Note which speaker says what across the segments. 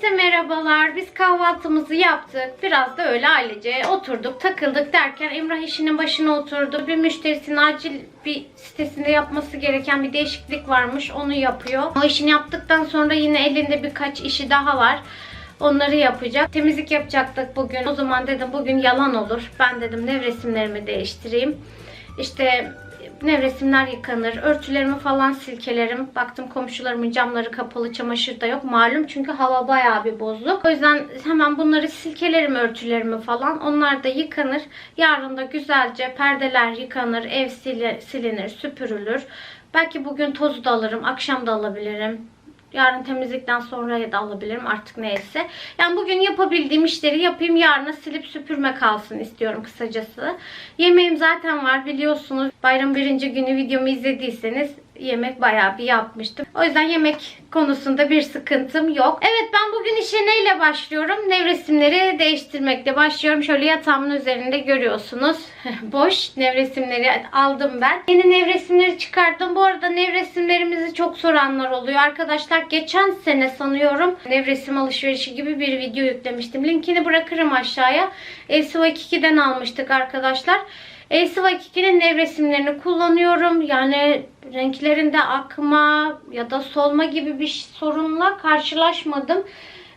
Speaker 1: Herkese merhabalar. Biz kahvaltımızı yaptık. Biraz da öyle ailece oturduk, takıldık derken Emrah işinin başına oturdu. Bir müşterisinin acil bir sitesinde yapması gereken bir değişiklik varmış. Onu yapıyor. O işini yaptıktan sonra yine elinde birkaç işi daha var. Onları yapacak. Temizlik yapacaktık bugün. O zaman dedim bugün yalan olur. Ben dedim nevresimlerimi değiştireyim. İşte nevresimler yıkanır. Örtülerimi falan silkelerim. Baktım komşularımın camları kapalı, çamaşır da yok. Malum çünkü hava bayağı bir bozuk. O yüzden hemen bunları silkelerim örtülerimi falan. Onlar da yıkanır. Yarın da güzelce perdeler yıkanır, ev sili- silinir, süpürülür. Belki bugün tozu da alırım, akşam da alabilirim. Yarın temizlikten sonra da alabilirim artık neyse. Yani bugün yapabildiğim işleri yapayım. Yarına silip süpürme kalsın istiyorum kısacası. Yemeğim zaten var biliyorsunuz. Bayram birinci günü videomu izlediyseniz yemek bayağı bir yapmıştım. O yüzden yemek konusunda bir sıkıntım yok. Evet ben bugün işe neyle başlıyorum? Nevresimleri değiştirmekle başlıyorum. Şöyle yatağımın üzerinde görüyorsunuz. Boş nevresimleri aldım ben. Yeni nevresimleri çıkarttım. Bu arada nevresimlerimizi çok soranlar oluyor. Arkadaşlar geçen sene sanıyorum nevresim alışverişi gibi bir video yüklemiştim. Linkini bırakırım aşağıya. Elsiva 2'den almıştık arkadaşlar. Elsiva 2'nin nevresimlerini kullanıyorum. Yani renklerinde akma ya da solma gibi bir sorunla karşılaşmadım.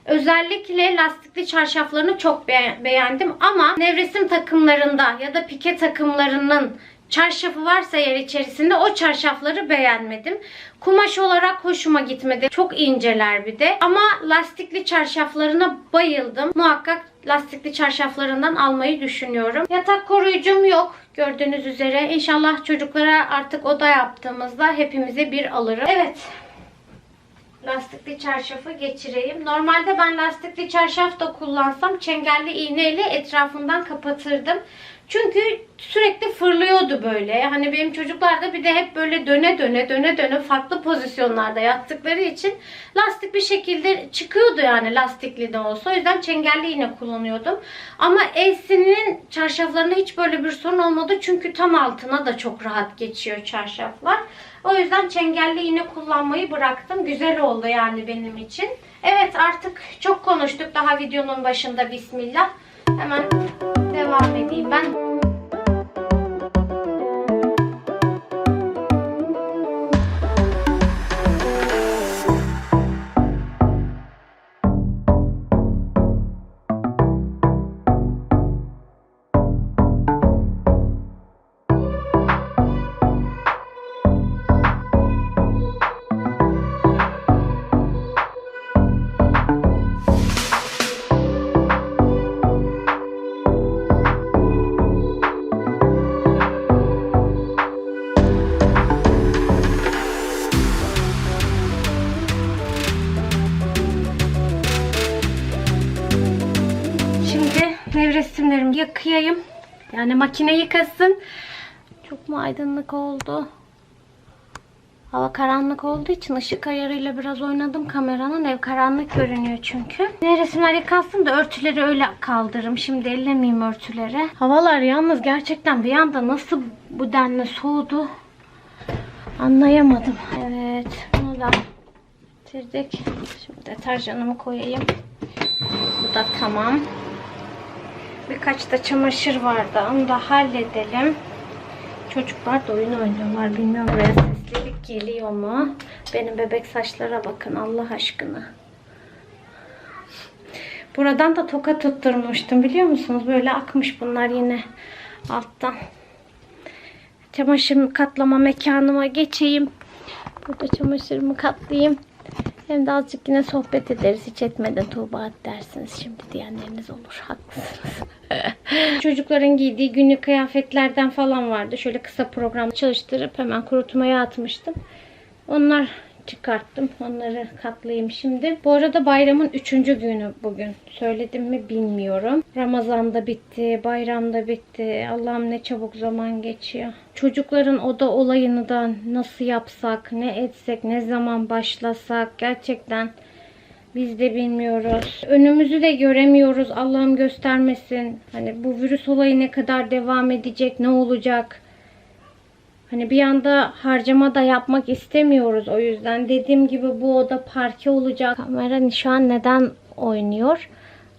Speaker 1: Özellikle lastikli çarşaflarını çok be- beğendim ama nevresim takımlarında ya da pike takımlarının çarşafı varsa eğer içerisinde o çarşafları beğenmedim. Kumaş olarak hoşuma gitmedi. Çok inceler bir de. Ama lastikli çarşaflarına bayıldım. Muhakkak lastikli çarşaflarından almayı düşünüyorum. Yatak koruyucum yok. Gördüğünüz üzere. İnşallah çocuklara artık oda yaptığımızda hepimize bir alırım. Evet lastikli çarşafı geçireyim. Normalde ben lastikli çarşaf da kullansam çengelli iğneyle etrafından kapatırdım. Çünkü sürekli fırlıyordu böyle. Hani benim çocuklar da bir de hep böyle döne döne döne döne farklı pozisyonlarda yattıkları için lastik bir şekilde çıkıyordu yani lastikli de olsa. O yüzden çengelli iğne kullanıyordum. Ama Elsin'in çarşaflarında hiç böyle bir sorun olmadı. Çünkü tam altına da çok rahat geçiyor çarşaflar. O yüzden çengelli iğne kullanmayı bıraktım. Güzel oldu yani benim için. Evet artık çok konuştuk daha videonun başında bismillah. Hemen devam edeyim ben. Şimdi yakayayım. Yani makine yıkasın. Çok mu aydınlık oldu? Hava karanlık olduğu için ışık ayarıyla biraz oynadım kameranın. Ev karanlık görünüyor çünkü. Nevresimler yıkansın da örtüleri öyle kaldırırım. Şimdi ellemeyeyim örtüleri. Havalar yalnız gerçekten bir anda nasıl bu denli soğudu anlayamadım. Evet bunu da bitirdik. Şimdi deterjanımı koyayım. Bu da tamam. Birkaç da çamaşır vardı. Onu da halledelim. Çocuklar da oyun oynuyorlar. Bilmiyorum buraya seslilik geliyor mu? Benim bebek saçlara bakın Allah aşkına. Buradan da toka tutturmuştum biliyor musunuz? Böyle akmış bunlar yine alttan. Çamaşır katlama mekanıma geçeyim. Burada çamaşırımı katlayayım. Hem de azıcık yine sohbet ederiz. Hiç etmeden Tuğba dersiniz şimdi diyenleriniz olur. Haklısınız. Çocukların giydiği günlük kıyafetlerden falan vardı. Şöyle kısa program çalıştırıp hemen kurutmaya atmıştım. Onlar çıkarttım. Onları katlayayım şimdi. Bu arada bayramın üçüncü günü bugün. Söyledim mi bilmiyorum. Ramazan da bitti. Bayram da bitti. Allah'ım ne çabuk zaman geçiyor. Çocukların oda olayını da nasıl yapsak, ne etsek, ne zaman başlasak gerçekten biz de bilmiyoruz. Önümüzü de göremiyoruz. Allah'ım göstermesin. Hani bu virüs olayı ne kadar devam edecek, ne olacak? Hani bir anda harcama da yapmak istemiyoruz o yüzden. Dediğim gibi bu oda parke olacak. Kamera şu an neden oynuyor.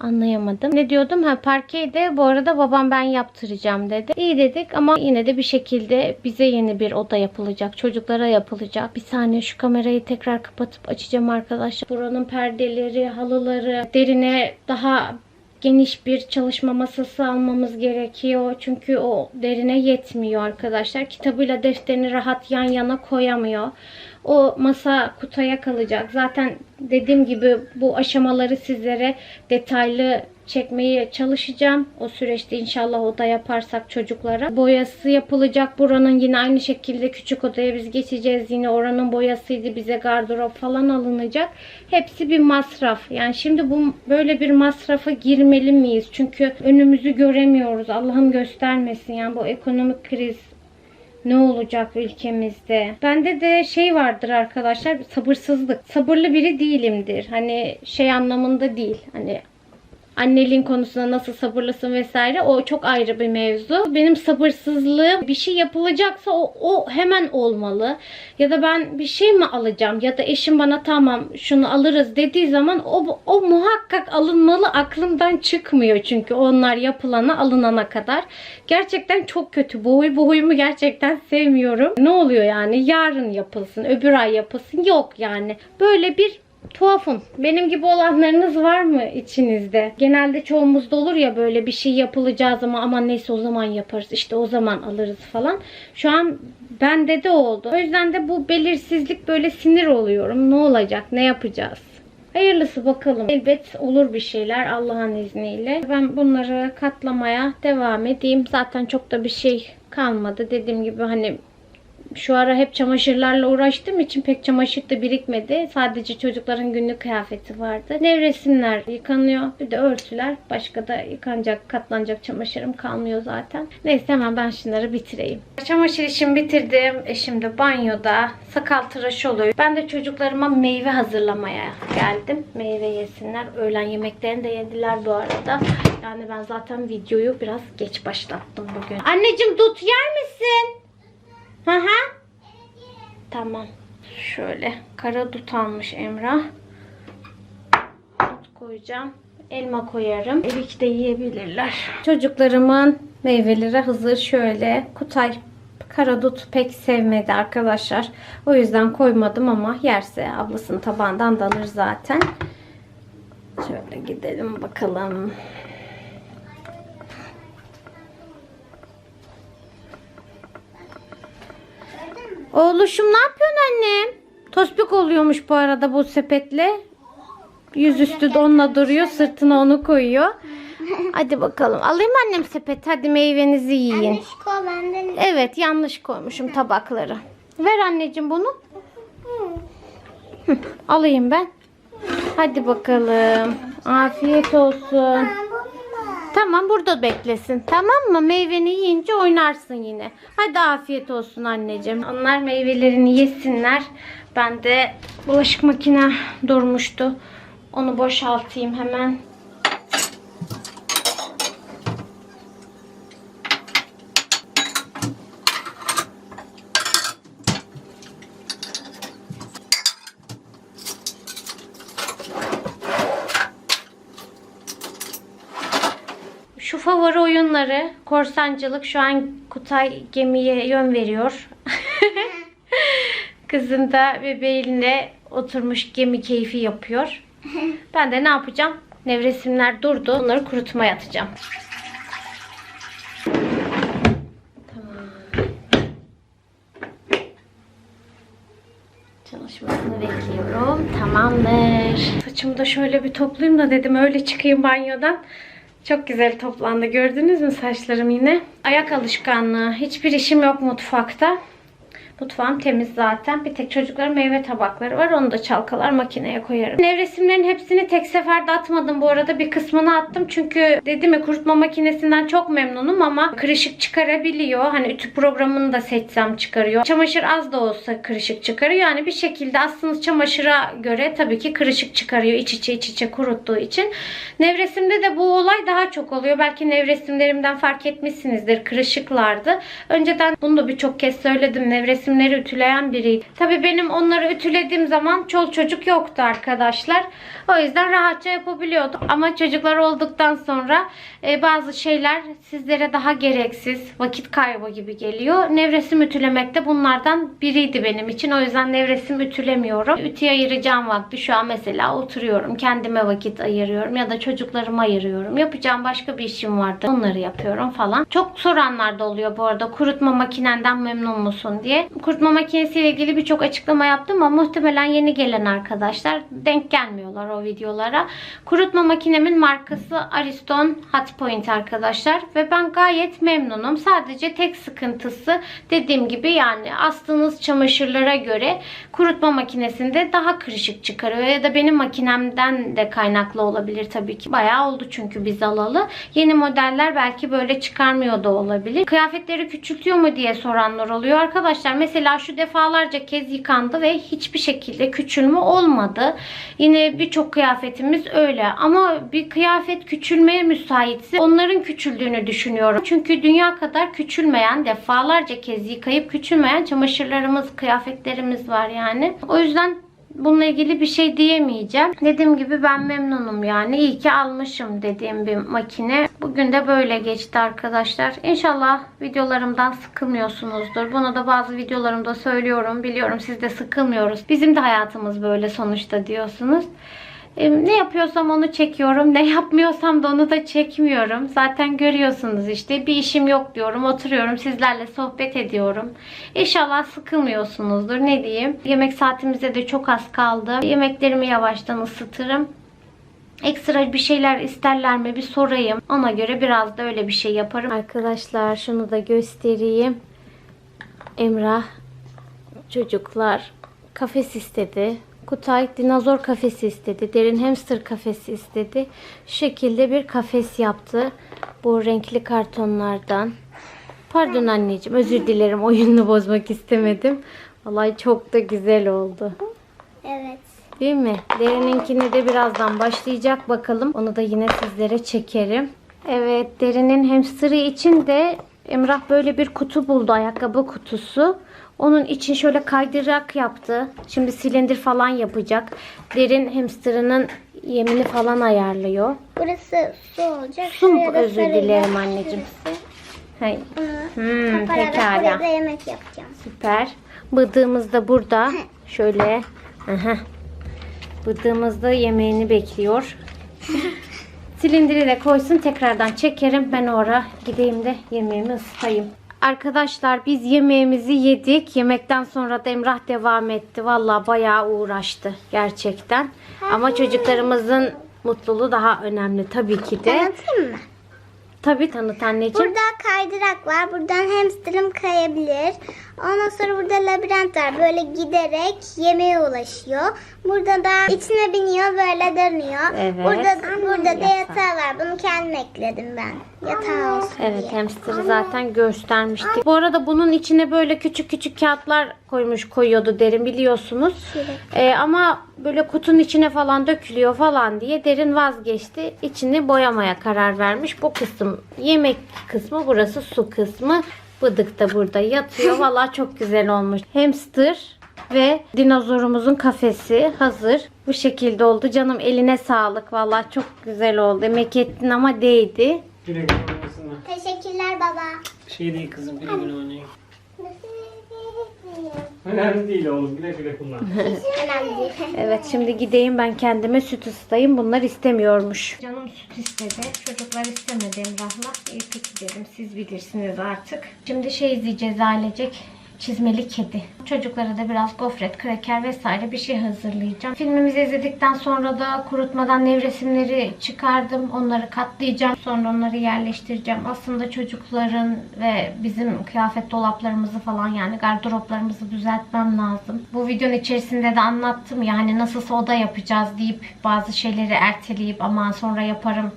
Speaker 1: Anlayamadım. Ne diyordum? Ha parkeyi bu arada babam ben yaptıracağım dedi. İyi dedik ama yine de bir şekilde bize yeni bir oda yapılacak. Çocuklara yapılacak. Bir saniye şu kamerayı tekrar kapatıp açacağım arkadaşlar. Buranın perdeleri, halıları, derine daha geniş bir çalışma masası almamız gerekiyor. Çünkü o derine yetmiyor arkadaşlar. Kitabıyla defterini rahat yan yana koyamıyor. O masa kutuya kalacak. Zaten dediğim gibi bu aşamaları sizlere detaylı çekmeye çalışacağım. O süreçte inşallah oda yaparsak çocuklara. Boyası yapılacak. Buranın yine aynı şekilde küçük odaya biz geçeceğiz. Yine oranın boyasıydı. Bize gardırop falan alınacak. Hepsi bir masraf. Yani şimdi bu böyle bir masrafa girmeli miyiz? Çünkü önümüzü göremiyoruz. Allah'ım göstermesin. Yani bu ekonomik kriz ne olacak ülkemizde? Bende de şey vardır arkadaşlar sabırsızlık. Sabırlı biri değilimdir. Hani şey anlamında değil. Hani anneliğin konusunda nasıl sabırlısın vesaire o çok ayrı bir mevzu. Benim sabırsızlığım bir şey yapılacaksa o, o hemen olmalı. Ya da ben bir şey mi alacağım ya da eşim bana tamam şunu alırız dediği zaman o, o muhakkak alınmalı aklımdan çıkmıyor çünkü onlar yapılana alınana kadar. Gerçekten çok kötü. Bu huy bu huyumu gerçekten sevmiyorum. Ne oluyor yani? Yarın yapılsın, öbür ay yapılsın. Yok yani. Böyle bir tuhafım. Benim gibi olanlarınız var mı içinizde? Genelde çoğumuzda olur ya böyle bir şey yapılacağı zaman aman neyse o zaman yaparız işte o zaman alırız falan. Şu an bende de oldu. O yüzden de bu belirsizlik böyle sinir oluyorum. Ne olacak? Ne yapacağız? Hayırlısı bakalım. Elbet olur bir şeyler Allah'ın izniyle. Ben bunları katlamaya devam edeyim. Zaten çok da bir şey kalmadı. Dediğim gibi hani şu ara hep çamaşırlarla uğraştığım için pek çamaşır da birikmedi. Sadece çocukların günlük kıyafeti vardı. Nevresimler yıkanıyor. Bir de örtüler. Başka da yıkanacak, katlanacak çamaşırım kalmıyor zaten. Neyse hemen ben şunları bitireyim. Çamaşır işimi bitirdim. Eşim de banyoda. Sakal tıraşı oluyor. Ben de çocuklarıma meyve hazırlamaya geldim. Meyve yesinler. Öğlen yemeklerini de yediler bu arada. Yani ben zaten videoyu biraz geç başlattım bugün. Anneciğim dut yer misin? Hı hı. Tamam. Şöyle kara dut almış Emrah. Dut koyacağım. Elma koyarım. Erik de yiyebilirler. Çocuklarımın meyveleri hazır. Şöyle Kutay kara dut pek sevmedi arkadaşlar. O yüzden koymadım ama yerse ablasının tabağından da alır zaten. Şöyle gidelim bakalım. Oğluşum ne yapıyorsun annem? Tospik oluyormuş bu arada bu sepetle. Yüzüstü de onunla duruyor. Sırtına onu koyuyor. Hadi bakalım. Alayım annem sepet. Hadi meyvenizi yiyin.
Speaker 2: Yanlış koy benden.
Speaker 1: Evet yanlış koymuşum tabakları. Ver anneciğim bunu. Hı, alayım ben. Hadi bakalım. Afiyet olsun. Tamam burada beklesin. Tamam mı? Meyveni yiyince oynarsın yine. Hadi afiyet olsun anneciğim. Onlar meyvelerini yesinler. Ben de bulaşık makine durmuştu. Onu boşaltayım hemen. Şu favori oyunları korsancılık şu an Kutay gemiye yön veriyor. Kızım da bebeğiyle oturmuş gemi keyfi yapıyor. Ben de ne yapacağım? Nevresimler durdu. Bunları kurutmaya atacağım. Tamam. Çalışmasını bekliyorum. Tamamdır. Saçımı da şöyle bir toplayayım da dedim öyle çıkayım banyodan. Çok güzel toplandı. Gördünüz mü saçlarım yine? Ayak alışkanlığı. Hiçbir işim yok mutfakta. Mutfağım temiz zaten. Bir tek çocukların meyve tabakları var. Onu da çalkalar makineye koyarım. Nevresimlerin hepsini tek seferde atmadım bu arada. Bir kısmını attım. Çünkü dedim ya kurutma makinesinden çok memnunum ama kırışık çıkarabiliyor. Hani ütü programını da seçsem çıkarıyor. Çamaşır az da olsa kırışık çıkarıyor. Yani bir şekilde aslında çamaşıra göre tabii ki kırışık çıkarıyor. İç içe iç içe kuruttuğu için. Nevresimde de bu olay daha çok oluyor. Belki nevresimlerimden fark etmişsinizdir. Kırışıklardı. Önceden bunu da birçok kez söyledim. Nevresim nevresimleri ütüleyen biriydi. Tabii benim onları ütülediğim zaman çol çocuk yoktu arkadaşlar. O yüzden rahatça yapabiliyordum. Ama çocuklar olduktan sonra e, bazı şeyler sizlere daha gereksiz, vakit kaybı gibi geliyor. Nevresim ütülemek de bunlardan biriydi benim için. O yüzden nevresim ütülemiyorum. Ütüye ayıracağım vakti şu an mesela oturuyorum. Kendime vakit ayırıyorum ya da çocuklarıma ayırıyorum. Yapacağım başka bir işim vardı. Onları yapıyorum falan. Çok soranlar da oluyor bu arada. Kurutma makinenden memnun musun diye. Kurutma makinesiyle ilgili birçok açıklama yaptım ama muhtemelen yeni gelen arkadaşlar denk gelmiyorlar o videolara. Kurutma makinemin markası Ariston Hot Point arkadaşlar ve ben gayet memnunum. Sadece tek sıkıntısı dediğim gibi yani astığınız çamaşırlara göre kurutma makinesinde daha kırışık çıkarıyor ya da benim makinemden de kaynaklı olabilir tabii ki. Bayağı oldu çünkü biz alalı. Yeni modeller belki böyle çıkarmıyor da olabilir. Kıyafetleri küçültüyor mu diye soranlar oluyor. Arkadaşlar mesela şu defalarca kez yıkandı ve hiçbir şekilde küçülme olmadı. Yine birçok kıyafetimiz öyle. Ama bir kıyafet küçülmeye müsaitse onların küçüldüğünü düşünüyorum. Çünkü dünya kadar küçülmeyen, defalarca kez yıkayıp küçülmeyen çamaşırlarımız, kıyafetlerimiz var yani. O yüzden Bununla ilgili bir şey diyemeyeceğim. Dediğim gibi ben memnunum yani. İyi ki almışım dediğim bir makine. Bugün de böyle geçti arkadaşlar. İnşallah videolarımdan sıkılmıyorsunuzdur. Bunu da bazı videolarımda söylüyorum. Biliyorum siz de sıkılmıyoruz. Bizim de hayatımız böyle sonuçta diyorsunuz. Ne yapıyorsam onu çekiyorum. Ne yapmıyorsam da onu da çekmiyorum. Zaten görüyorsunuz işte. Bir işim yok diyorum. Oturuyorum. Sizlerle sohbet ediyorum. İnşallah sıkılmıyorsunuzdur. Ne diyeyim. Yemek saatimize de çok az kaldı. Yemeklerimi yavaştan ısıtırım. Ekstra bir şeyler isterler mi bir sorayım. Ona göre biraz da öyle bir şey yaparım. Arkadaşlar şunu da göstereyim. Emrah çocuklar kafes istedi. Kutay dinozor kafesi istedi. Derin hamster kafesi istedi. Şu şekilde bir kafes yaptı. Bu renkli kartonlardan. Pardon anneciğim özür dilerim oyununu bozmak istemedim. Vallahi çok da güzel oldu.
Speaker 2: Evet.
Speaker 1: Değil mi? Derininkine de birazdan başlayacak bakalım. Onu da yine sizlere çekerim. Evet derinin hamsterı için de Emrah böyle bir kutu buldu. Ayakkabı kutusu. Onun için şöyle kaydırak yaptı. Şimdi silindir falan yapacak. Derin hamsterının yemini falan ayarlıyor.
Speaker 2: Burası su olacak.
Speaker 1: Su mu? Özür dilerim anneciğim.
Speaker 2: Şurası.
Speaker 1: Hay,
Speaker 2: Bunu
Speaker 1: Hmm, pekala.
Speaker 2: buraya da yemek yapacağım.
Speaker 1: süper. Bıdığımız da burada. Şöyle. Aha. Bıdığımız da yemeğini bekliyor. Silindiri de koysun tekrardan çekerim. Ben oraya gideyim de yemeğimi ısıtayım. Arkadaşlar biz yemeğimizi yedik. Yemekten sonra da Emrah devam etti. Vallahi bayağı uğraştı gerçekten. Ama çocuklarımızın mutluluğu daha önemli tabii ki de.
Speaker 2: Anlatayım mı?
Speaker 1: Tabii tanıt anneciğim.
Speaker 2: Burada kaydırak var. Buradan hamsterım kayabilir. Ondan sonra burada labirent var. Böyle giderek yemeğe ulaşıyor. Burada da içine biniyor böyle dönüyor.
Speaker 1: Evet.
Speaker 2: Burada burada da Yatağı. var. Bunu kendim ekledim ben. Yatağı olsun
Speaker 1: Evet
Speaker 2: diye.
Speaker 1: hamsterı zaten göstermiştik. Bu arada bunun içine böyle küçük küçük kağıtlar koymuş koyuyordu derin biliyorsunuz. Ee, ama böyle kutunun içine falan dökülüyor falan diye derin vazgeçti. İçini boyamaya karar vermiş. Bu kısım yemek kısmı burası su kısmı. Bıdık da burada yatıyor. Valla çok güzel olmuş. Hamster ve dinozorumuzun kafesi hazır. Bu şekilde oldu. Canım eline sağlık. Valla çok güzel oldu. Emek ettin ama değdi.
Speaker 3: Güle güle oynasınlar.
Speaker 2: Teşekkürler baba.
Speaker 3: Şey değil kızım güle güle oynayın. Önemli değil oğlum güle güle kullan.
Speaker 2: Önemli değil.
Speaker 1: Evet şimdi gideyim ben kendime süt ısıtayım. Bunlar istemiyormuş. Canım süt istedi. Çocuklar istemedi Emrah'la. İyi peki dedim. Siz bilirsiniz artık. Şimdi şey izleyeceğiz ailecek. Çizmeli kedi. Çocuklara da biraz gofret, kraker vesaire bir şey hazırlayacağım. Filmimizi izledikten sonra da kurutmadan nevresimleri çıkardım. Onları katlayacağım. Sonra onları yerleştireceğim. Aslında çocukların ve bizim kıyafet dolaplarımızı falan yani gardıroplarımızı düzeltmem lazım. Bu videonun içerisinde de anlattım ya hani nasılsa oda yapacağız deyip bazı şeyleri erteleyip aman sonra yaparım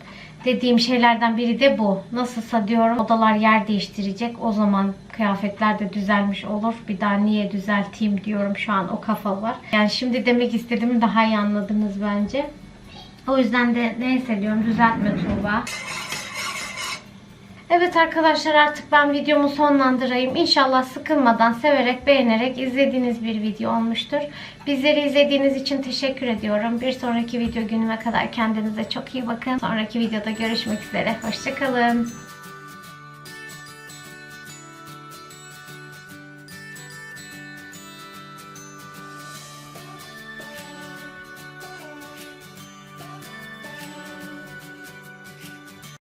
Speaker 1: dediğim şeylerden biri de bu. Nasılsa diyorum odalar yer değiştirecek. O zaman kıyafetler de düzelmiş olur. Bir daha niye düzelteyim diyorum şu an o kafa var. Yani şimdi demek istediğimi daha iyi anladınız bence. O yüzden de neyse diyorum düzeltme Tuğba. Evet arkadaşlar artık ben videomu sonlandırayım. İnşallah sıkılmadan, severek, beğenerek izlediğiniz bir video olmuştur. Bizleri izlediğiniz için teşekkür ediyorum. Bir sonraki video günüme kadar kendinize çok iyi bakın. Sonraki videoda görüşmek üzere. Hoşçakalın.